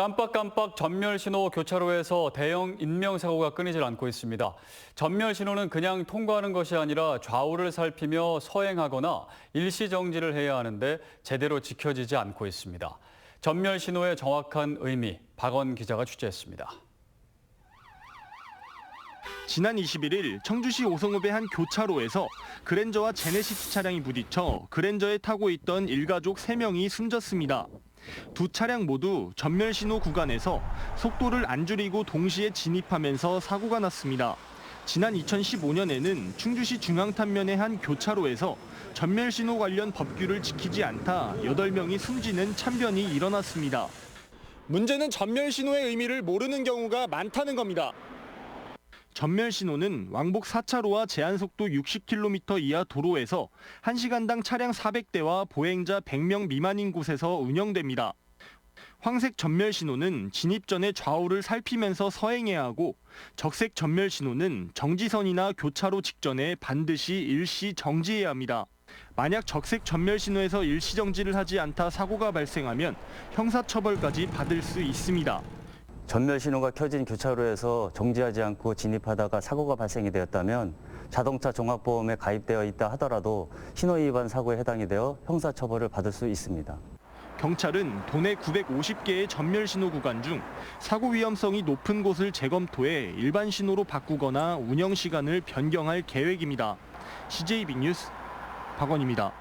깜빡깜빡 전멸 신호 교차로에서 대형 인명사고가 끊이질 않고 있습니다. 전멸 신호는 그냥 통과하는 것이 아니라 좌우를 살피며 서행하거나 일시 정지를 해야 하는데 제대로 지켜지지 않고 있습니다. 전멸 신호의 정확한 의미, 박원 기자가 취재했습니다. 지난 21일 청주시 오송읍의 한 교차로에서 그랜저와 제네시스 차량이 부딪혀 그랜저에 타고 있던 일가족 3명이 숨졌습니다. 두 차량 모두 전멸 신호 구간에서 속도를 안 줄이고 동시에 진입하면서 사고가 났습니다. 지난 2015년에는 충주시 중앙탄면의 한 교차로에서 전멸 신호 관련 법규를 지키지 않다 8명이 숨지는 참변이 일어났습니다. 문제는 전멸 신호의 의미를 모르는 경우가 많다는 겁니다. 전멸 신호는 왕복 4차로와 제한 속도 60km 이하 도로에서 1시간당 차량 400대와 보행자 100명 미만인 곳에서 운영됩니다. 황색 전멸 신호는 진입 전에 좌우를 살피면서 서행해야 하고 적색 전멸 신호는 정지선이나 교차로 직전에 반드시 일시 정지해야 합니다. 만약 적색 전멸 신호에서 일시 정지를 하지 않다 사고가 발생하면 형사처벌까지 받을 수 있습니다. 전멸 신호가 켜진 교차로에서 정지하지 않고 진입하다가 사고가 발생이 되었다면 자동차 종합보험에 가입되어 있다 하더라도 신호 위반 사고에 해당이 되어 형사처벌을 받을 수 있습니다. 경찰은 도내 950개의 전멸 신호 구간 중 사고 위험성이 높은 곳을 재검토해 일반 신호로 바꾸거나 운영 시간을 변경할 계획입니다. CJ 빅뉴스 박원입니다.